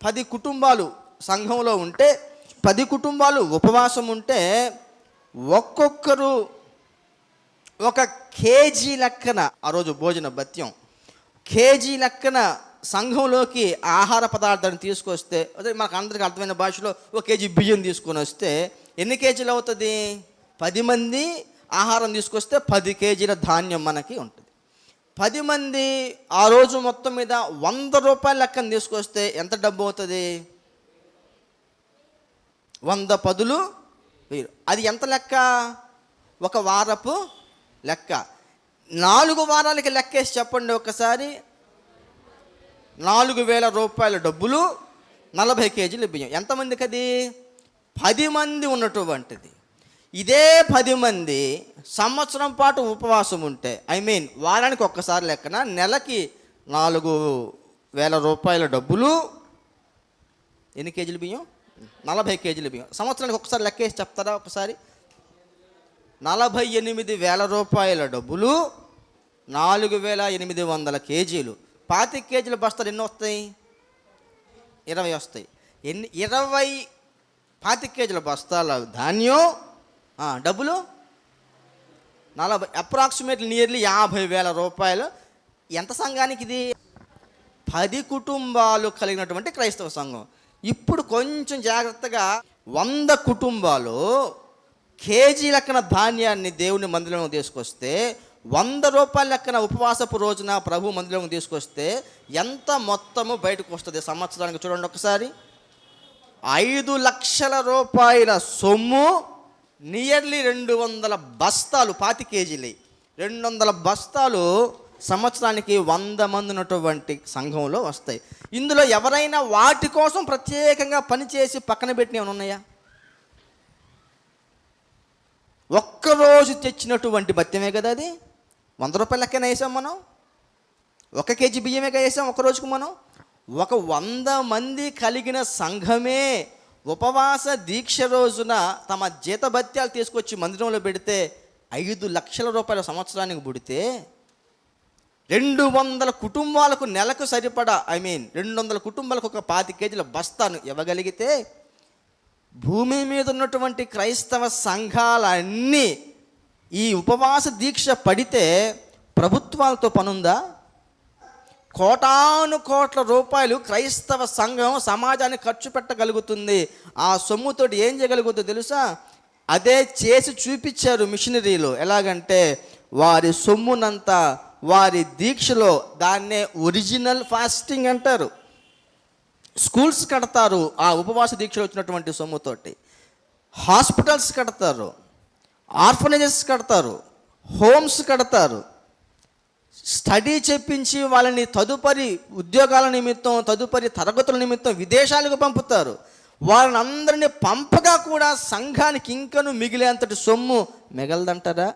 పది కుటుంబాలు సంఘంలో ఉంటే పది కుటుంబాలు ఉపవాసం ఉంటే ఒక్కొక్కరు ఒక కేజీ లెక్కన ఆ రోజు భోజన భత్యం కేజీ లెక్కన సంఘంలోకి ఆహార పదార్థాన్ని తీసుకొస్తే అదే మనకు అందరికి అర్థమైన భాషలో ఒక కేజీ బియ్యం తీసుకొని వస్తే ఎన్ని కేజీలు అవుతుంది? పది మంది ఆహారం తీసుకొస్తే పది కేజీల ధాన్యం మనకి ఉంటుంది. పది మంది ఆ రోజు మొత్తం మీద వంద రూపాయల లెక్కను తీసుకొస్తే ఎంత డబ్బు అవుతుంది? వంద పదులు వెయ్యి అది ఎంత లెక్క? ఒక వారపు లెక్క. నాలుగు వారాలకి లెక్కేసి చెప్పండి ఒకసారి. నాలుగు వేల రూపాయల డబ్బులు నలభై కేజీలు బియ్యం. ఎంతమందికి అది పది మంది ఉన్నటువంటిది. ఇదే పది మంది సంవత్సరం పాటు ఉపవాసం ఉంటే ఐ మీన్ వారానికి ఒక్కసారి లెక్కన నెలకి నాలుగు వేల రూపాయల డబ్బులు ఎన్ని కేజీల బియ్యం? నలభై కేజీల బియ్యం. సంవత్సరానికి ఒకసారి లెక్కేసి చెప్తారా ఒకసారి? నలభై ఎనిమిది వేల రూపాయల డబ్బులు నాలుగు వేల ఎనిమిది వందల కేజీలు. పాతిక కేజీల బస్తాలు ఎన్ని వస్తాయి? ఇరవై వస్తాయి. ఎన్ని ఇరవై పాతిక కేజీల బస్తాల ధాన్యం డబ్బులు నలభై అప్రాక్సిమేట్లీ నియర్లీ యాభై వేల రూపాయలు. ఎంత సంఘానికి ఇది? పది కుటుంబాలు కలిగినటువంటి క్రైస్తవ సంఘం. ఇప్పుడు కొంచెం జాగ్రత్తగా వంద కుటుంబాలు కేజీ లెక్కన ధాన్యాన్ని దేవుని మందిరంలో తీసుకొస్తే వంద రూపాయల లెక్కన ఉపవాసపు రోజున ప్రభు మందిరంలో తీసుకొస్తే ఎంత మొత్తము బయటకు వస్తుంది సంవత్సరానికి చూడండి ఒకసారి. ఐదు లక్షల రూపాయల సొమ్ము నియర్లీ రెండు వందల బస్తాలు పాతి కేజీలు. రెండు వందల బస్తాలు సంవత్సరానికి వంద మంది ఉన్నటువంటి సంఘంలో వస్తాయి. ఇందులో ఎవరైనా వాటి కోసం ప్రత్యేకంగా పనిచేసి పక్కన పెట్టినవి ఉన్నాయా? ఒక్కరోజు తెచ్చినటువంటి బత్యమే కదా అది. వంద రూపాయల లెక్కన వేసాం మనం. ఒక కేజీ బియ్యమే వేసాం ఒక రోజుకు మనం. ఒక వంద మంది కలిగిన సంఘమే ఉపవాస దీక్ష రోజున తమ జీతభత్యాలు తీసుకొచ్చి మందిరంలో పెడితే ఐదు లక్షల రూపాయల సంవత్సరానికి పుడితే రెండు వందల కుటుంబాలకు నెలకు సరిపడా ఐ మీన్ రెండు వందల కుటుంబాలకు ఒక పాతి కేజీల బస్తాను ఇవ్వగలిగితే భూమి మీద ఉన్నటువంటి క్రైస్తవ సంఘాలన్నీ ఈ ఉపవాస దీక్ష పడితే ప్రభుత్వాలతో పనుందా? కోటాను కోట్ల రూపాయలు క్రైస్తవ సంఘం సమాజాన్ని ఖర్చు పెట్టగలుగుతుంది. ఆ సొమ్ముతోటి ఏం చేయగలుగుతుందో తెలుసా? అదే చేసి చూపించారు మిషనరీలు. ఎలాగంటే వారి సొమ్మునంతా వారి దీక్షలో దాన్నే ఒరిజినల్ ఫాస్టింగ్ అంటారు. స్కూల్స్ కడతారు ఆ ఉపవాస దీక్షలో వచ్చినటువంటి సొమ్ముతోటి. హాస్పిటల్స్ కడతారు. ఆర్ఫనేజెస్ కడతారు. హోమ్స్ కడతారు. స్టడీ చెప్పించి వాళ్ళని తదుపరి ఉద్యోగాల నిమిత్తం తదుపరి తరగతుల నిమిత్తం విదేశాలకు పంపుతారు. వాళ్ళని అందరినీ పంపగా కూడా సంఘానికి ఇంకను మిగిలేంతటి సొమ్ము మిగలదంటారా?